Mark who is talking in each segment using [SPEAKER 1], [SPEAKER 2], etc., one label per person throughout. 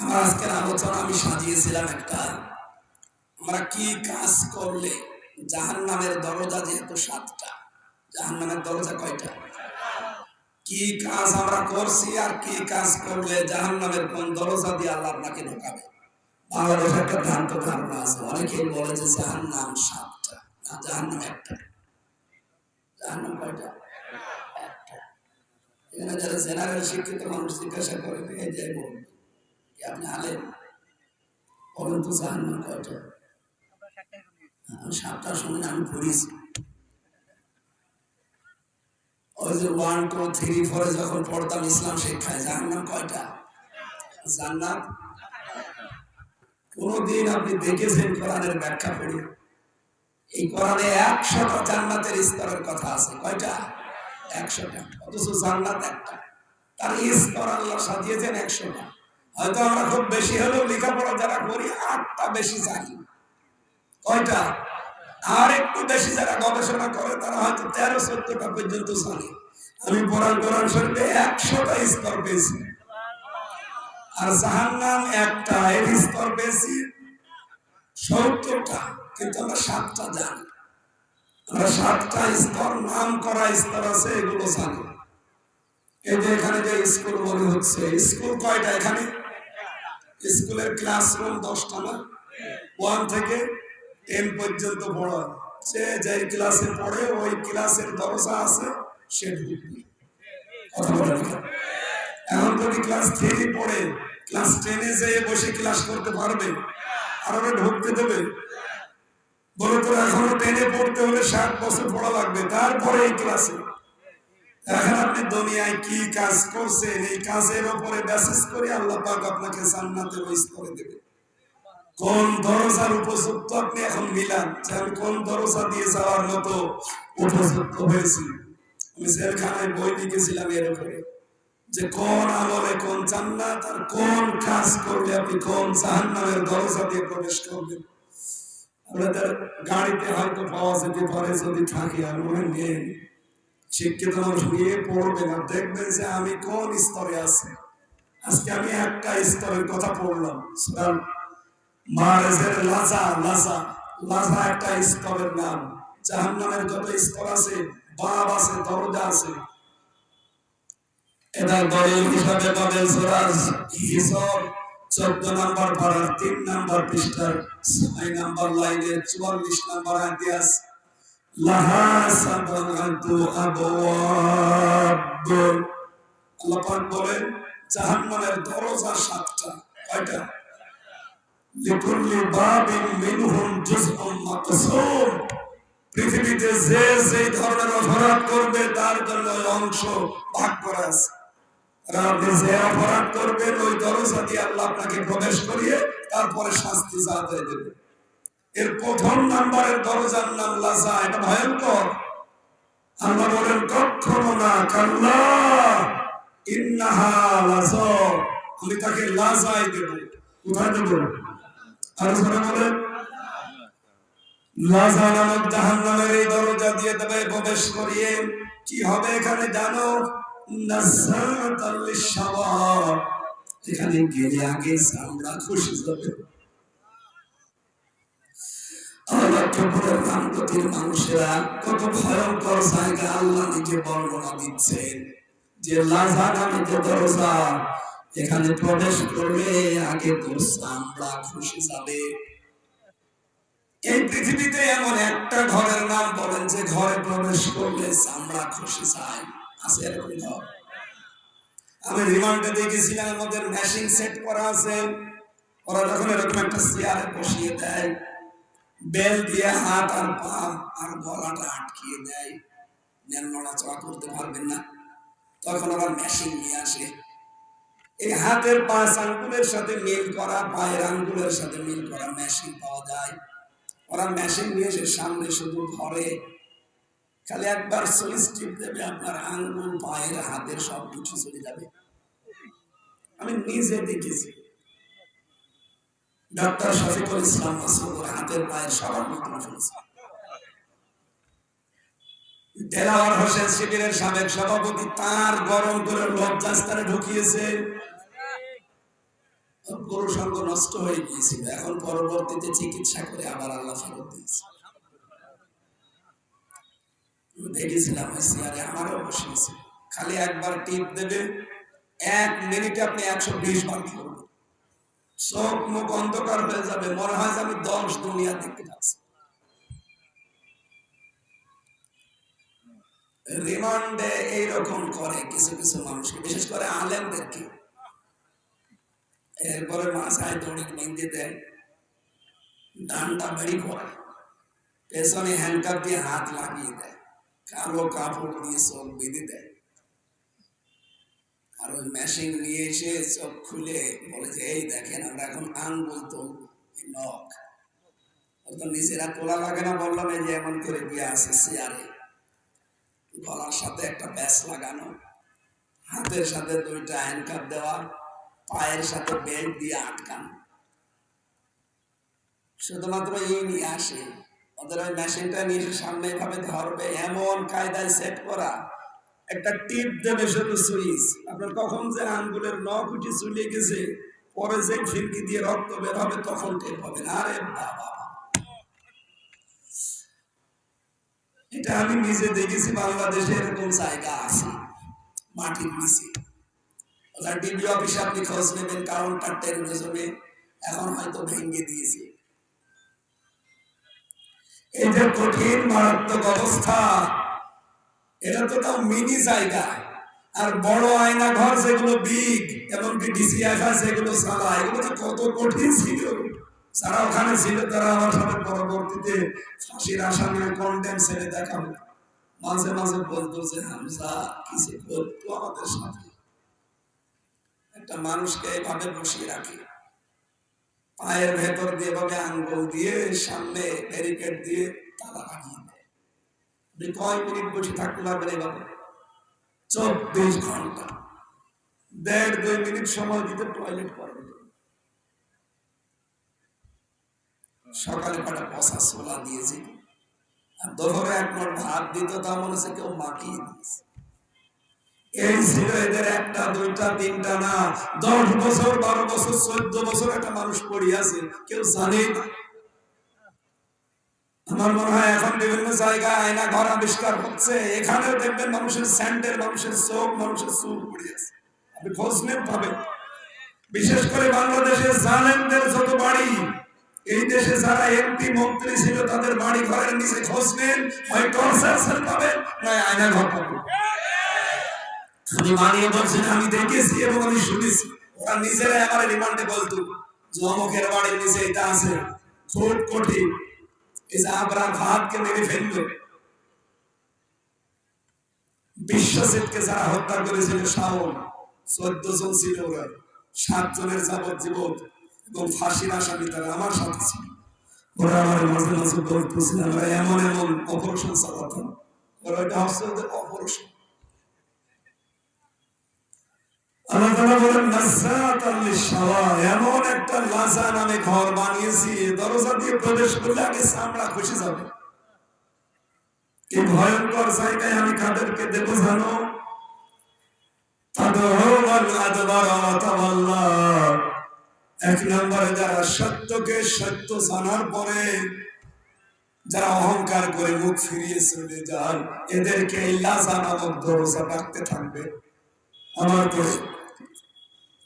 [SPEAKER 1] আমার আজকের আলোচনা আমি সাজিয়েছিলাম একটা, আমরা কি কাজ করলে জাহান নামের দরজা যেহেতু সাতটা জাহান নামের দরজা কয়টা? কি কাজ আমরা করছি আর কি কাজ করলে জাহান নামের কোন দরজা দিয়ে আল্লাহ আপনাকে ঢোকাবে? বাংলাদেশ একটা ভ্রান্ত ধারণা আছে, অনেকেই বলে যে জাহান নাম সাতটা, না জাহান নাম একটা। জাহান নাম কয়টা? একটা। এখানে যারা জেনারেল শিক্ষিত মানুষ জিজ্ঞাসা করে, এই যে বলুন কি আপনি আলেন সাতটার সময় আমি পড়েছি। ওই যে ওয়ান টু থ্রি ফোরে যখন পড়তাম ইসলাম শিক্ষায় জাহান্নাম কয়টা? কোনদিন আপনি দেখেছেন কোরআনের ব্যাখ্যা পড়ে? এই কোরআনে একশোটা জান্নাতের স্তরের কথা আছে। কয়টা? একশোটা। অথচ জান্নাত একটা। তার স্তর আল্লাহ সাজিয়েছেন একশোটা। হয়তো আমরা খুব বেশি হলেও লেখাপড়া যারা করি, আটটা বেশি জানি। কয়টা? আর একটু বেশি যারা গবেষণা করে, তারা হয়তো তেরো, চোদ্দটা পর্যন্ত জানে। আমি কোরআন কোরআন শরীফে একশোটা স্তর পেয়েছি। আর জাহান নাম একটা, এর স্তর পেয়েছি সত্তরটা, কিন্তু আমরা সাতটা জানি। আমরা সাতটা স্তর, নাম করা স্তর আছে, এগুলো জানি। এই যে এখানে যে স্কুল মনে হচ্ছে, স্কুল কয়টা এখানে? স্কুলের ক্লাসরুম দশটা না? ওয়ান থেকে টেন পর্যন্ত পড়া সে যে ক্লাসে পড়ে, ওই ক্লাসের দরজা আছে, সে ঢুকবে। এখন যদি ক্লাস থ্রি পড়ে ক্লাস টেনে যেয়ে বসে ক্লাস করতে পারবে? আর ওরা ঢুকতে দেবে? বলে তো, এখনও টেনে পড়তে হলে ষাট বছর পড়া লাগবে। তারপরে এই ক্লাসে আপনি দুনিয়ায় কি কাজ করছেন, এই কাজের উপরে মেসেজ করে আল্লাহ পাক আপনাকে জান্নাতের ওই স্তরে দেবে। কোন উপযুক্ত আপনি এখন মিলান? যে আমি কোন দরজা দিয়ে যাওয়ার মতো উপযুক্ত হয়েছি। আমি জেলখানায় বই লিখেছিলাম এর উপরে যে কোন আমলে কোন জান্নাত আর কোন কাজ করলে আপনি কোন জাহান্নামের দরজা দিয়ে প্রবেশ করবেন। আপনাদের গাড়িতে হয়তো পাওয়া যেতে পারে যদি থাকে আর মনে নেই। শিক্ষিত মানুষ নিয়ে পড়বেন আর দেখবেন যে আমি কোন স্তরে আজকে আমি একটা স্তরের কথা পড়লাম আছে চোদ্দ নাম্বার তিন নাম্বার নাম্বার চুয়াল্লিশ নাম্বার ইতিহাস বলেন, জাহান্নামের দরজা সাতটা, কয়টা? লিকুল্লি বাবিন মিনহুম জুজউন মাকসুম। পৃথিবীতে যে যে ধরনের অপরাধ করবে, তার জন্য অংশ ভাগ করা আছে। আপনি যে অপরাধ করবেন ওই দরজা দিয়ে আল্লাহ আপনাকে প্রবেশ করিয়ে তারপরে শাস্তি জাহাজে দেবে। এর প্রথম নাম্বারের দরজার নাম লাজা, এটা ভয়ঙ্কর। আল্লাহ বলেন, কখনো না ইন্নাহা লাজা। আমি তাকে লাজাই দেব। কোথায় দেব? আর বলেন নামক এই দরজা দিয়ে তবে প্রবেশ করিয়ে। কি হবে এখানে জানো? নাসাতাল লিশাওয়াব এখানে গেলে আগে খুশি হবে দাম্পতির মানুষেরা কত ভয়ঙ্কর জায়গা আল্লাহ নিজে বর্ণনা দিচ্ছেন যে দরজা এখানে প্রবেশ করলে আগে আমরা খুশি যাবে এই পৃথিবীতে এমন একটা ঘরের নাম বলেন যে ঘরে প্রবেশ করলে চামড়া খুশি চাই আছে এরকম ঘর। আমি রিমান্ডে দেখেছিলাম আমাদের মেশিন সেট করা আছে। ওরা যখন এরকম একটা চেয়ারে বসিয়ে দেয় বেল দিয়ে হাত আর পা আর গলাটা আটকিয়ে দেয়। নেন নড়াচড়া করতে পারবেন না। তখন আবার মেশিন নিয়ে আসে। এই হাতের পাঁচ আঙ্গুলের সাথে মিল করা, পায়ের আঙ্গুলের সাথে মিল করা মেশিন পাওয়া যায়। ওরা মেশিন নিয়ে এসে সামনে শুধু ধরে। খালি একবার সুইচ টিপ দেবে, আপনার আঙ্গুল, পায়ের, হাতের সব কিছু চলে যাবে। আমি নিজে দেখেছি। শফিকুল ইসলাম হাতের পায়ের সবার দেলাওয়ার হোসেন শিবিরের সাবেক সভাপতি তার গরম করে ঢুকিয়েছে। নষ্ট হয়ে গিয়েছিল। এখন পরবর্তীতে চিকিৎসা করে আবার আল্লাহ ফেরত দিয়েছে। দেখেছিলাম চেয়ারে আমারও বসিয়েছে। খালি একবার টিপ দেবে, এক মিনিটে আপনি একশো বিশ বার করবেন। চোখ মুখ অন্ধকার হয়ে যাবে, মনে হয় আমি দশ দুনিয়া দেখতে পাচ্ছি রিমান্ডে এইরকম করে কিছু কিছু মানুষকে, বিশেষ করে আলেমদেরকে। এরপরে মাথায় দড়ি মেহেন্দি দেয় ডান্ডা বেড়ি করে, পেছনে হ্যান্ডকাপ দিয়ে হাত লাগিয়ে দেয়, কালো কাপড় দিয়ে চোখ বেঁধে দেয়। আর ওই মেশিন নিয়ে এসে চোখ খুলে বলে যে, এই দেখেন, আমরা এখন আঙ্গুল তো নখ। তো নিজেরা তোলা লাগে না বললাম এই যে এমন করে দিয়ে আছে চেয়ারে গলার সাথে একটা ব্যাস লাগানো, হাতের সাথে দুইটা হ্যান্ডকাপ দেওয়া, পায়ের সাথে বেল্ট দিয়ে আটকানো। শুধুমাত্র এই নিয়ে আসে। ওদের ওই মেশিনটা নিয়ে সামনে এভাবে ধরবে, এমন কায়দায় সেট করা একটা টিপ দেবে শুধু সুইচ। আপনার কখন যে আঙ্গুলের নখ উঠে চলে গেছে, পরে যে খিড়কি দিয়ে রক্ত বের হবে, তখন টের পাবেন। আরে বাবা। এটা আমি নিজে দেখেছি, বাংলাদেশে এরকম জায়গা আছে, মাটির নিচে ডিবি অফিসে আপনি খোঁজ নেবেন কাউন্টার টেরিজমে এখন হয়তো ভেঙে দিয়েছে। এই যে কঠিন মারাত্মক অবস্থা এটা তো তাও মিনি জায়গা। আর বড় আয়না ঘর যেগুলো বিগ এমনকি ডিসিএফআই যেগুলো সালা এগুলো তো কত কঠিন ছিল। যারা ওখানে ছিল তারা আমার সাথে পরবর্তীতে ফাঁসির আসামি কন্ডেম ছেড়ে দেখাবো মাঝে মাঝে বলতো যে, হামজা কিছু করতো আমাদের সাথে? একটা মানুষকে এভাবে বসিয়ে রাখে। পায়ের ভেতর দিয়ে ভাবে আঙ্গুল দিয়ে সামনে ব্যারিকেড দিয়ে তালা লাগিয়ে দেয়। আপনি কয় মিনিট বসে থাকতে পারবেন এইভাবে চব্বিশ ঘণ্টা। দেড়, দুই মিনিট সময় দিতে টয়লেট করবে সকালে আর দুপুরে এক মন ভাত দিত তা মনে হচ্ছে কেউ মাখিয়ে দিয়েছে। এই ছিল এদের একটা, দুইটা, তিনটা না। দশ বছর, বারো বছর, চোদ্দ বছর একটা মানুষ পড়িয়াছে, কেউ জানেই না। আমার মনে হয় এখন বিভিন্ন জায়গায় আয়না ঘর আবিষ্কার হচ্ছে। এখানেও দেখবেন মানুষের স্যান্ডেল, মানুষের চোখ, মানুষের চুল পড়িয়াছে আপনি খোঁজ নেন পাবেন বিশেষ করে বাংলাদেশের জালেমদের যত বাড়ি, এই দেশে যারা এমপি, মন্ত্রী ছিল, তাদের বাড়ি ঘরের নিচে খোঁজ নেন। হয় টর্চার পাবেন, নয় আয়না ঘর পাবেন। আমি মানিয়ে বলছেন, আমি দেখেছি এবং আমি শুনেছি। ওরা নিজেরাই আমার রিমান্ডে বলতো, যে অমুকের বাড়ির নিচে এটা আছে। খুব কঠিন। এই মেরে ফেলল বিশ্বজিৎকে যারা হত্যা করেছিল শাওন চোদ্দ জন ছিল সাত জনের এবং ফাঁসির আসামি তারা আমার সাথে ছিল ওরা আমার মাঝে মাঝে এমন এমন অপারেশন চালাতাম ওরা এটা অপারেশন আল্লাহ তাআলা বলেন নাসাতাল লিশাওয়া এমন একটা লাজা নামে ঘর বানিয়েছি, দরজা দিয়ে প্রবেশ করলে আগে চামড়া খুশি যাবে। এই ভয়ঙ্কর জায়গায় আমি কাদেরকে দেব জানো? এক নম্বরে যারা সত্যকে সত্য জানার পরে যারা অহংকার করে মুখ ফিরিয়ে চলে যান, এদেরকে লাজা নামক দরজা ডাকতে থাকবে। আমার পরে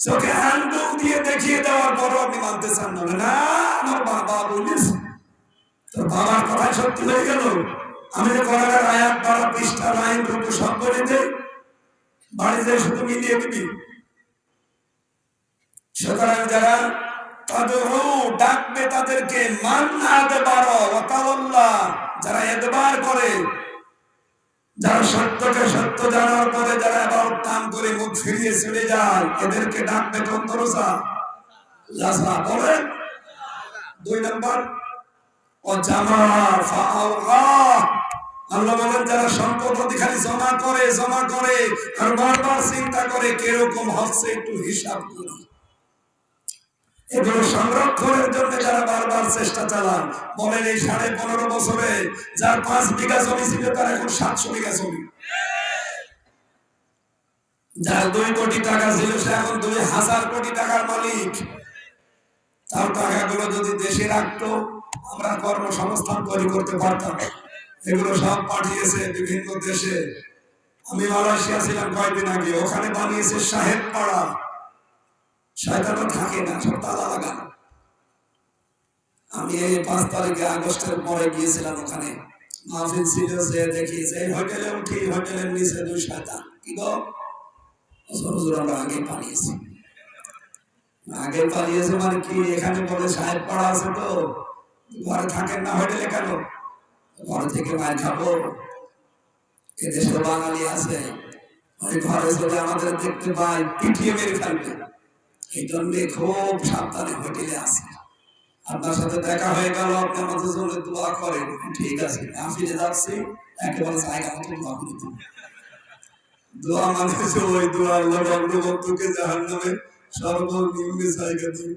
[SPEAKER 1] চোখে দিয়ে দেখিয়ে দেওয়ার পরও আপনি মানতে চান না। না, আমার বাবা তোর বাবার কথাই সত্যি হয়ে গেল। আমি কোরআনের আয়াত বাড়া পৃষ্ঠা লাইন সব করে দেই। বাড়িতে শুধু মিলিয়ে দিবি। সুতরাং যারা তাদের ডাকবে তাদেরকে মান আদবার ওয়াতাওয়াল্লাহ যারা এদবার করে যারা সত্যকে সত্য জানার পরে যারা আবার কাম করে মুখ ফিরিয়ে চলে যায়, এদেরকে ডাকবে কোন লাসা বলেন, দুই নম্বর ও জামা আল্লাহ বলেন, যারা সম্পদ অধিকারী জমা করে জমা করে, আর বারবার চিন্তা করে, কীরকম হচ্ছে একটু হিসাব করি। এগুলো সংরক্ষণের জন্য যারা বারবার চেষ্টা চালান, বলেন এই সাড়ে পনেরো বছরে যার পাঁচ বিঘা জমি ছিল, তার এখন সাতশো বিঘা জমি। যার দুই কোটি টাকা ছিল, সে এখন দুই হাজার কোটি টাকার মালিক। তার টাকাগুলো যদি দেশে রাখতো, আমরা কর্মসংস্থান তৈরি করতে পারতাম। এগুলো সব পাঠিয়েছে বিভিন্ন দেশে। আমি মালয়েশিয়া ছিলাম কয়েকদিন আগে, ওখানে বানিয়েছে সাহেব পাড়া। থাকে না আমি এই পাঁচ তারিখে আগস্টের পরে গিয়েছিলাম ওখানে। মাহফিল ছিল হোটেলে উঠি, হোটেলের নিচে দুই কি আমরা আগে পালিয়েছি। আগে পালিয়েছে মানে কি? এখানে বলে সাহেব পাড়া আছে তো। ঘরে থাকেন না হোটেলে কেন? ঘর থেকে মায়ের খাব। এদেশে বাঙালি আছে। ওই ঘরে যদি আমাদের দেখতে পাই পিটিয়ে মেরে ফেলবে। এই জন্য খুব সাবধানে হোটেলে আসি। আপনার সাথে দেখা হয়ে গেল, আপনি আমাদের জন্য দোয়া করেন। ঠিক আছে, আমি ফিরে যাচ্ছি। একেবারে জায়গা মতো দোয়া করে দোয়া মানে ওই দোয়া আল্লাহ বন্ধু বন্ধুকে জাহান নামে সর্বনিম্ন জায়গা দিন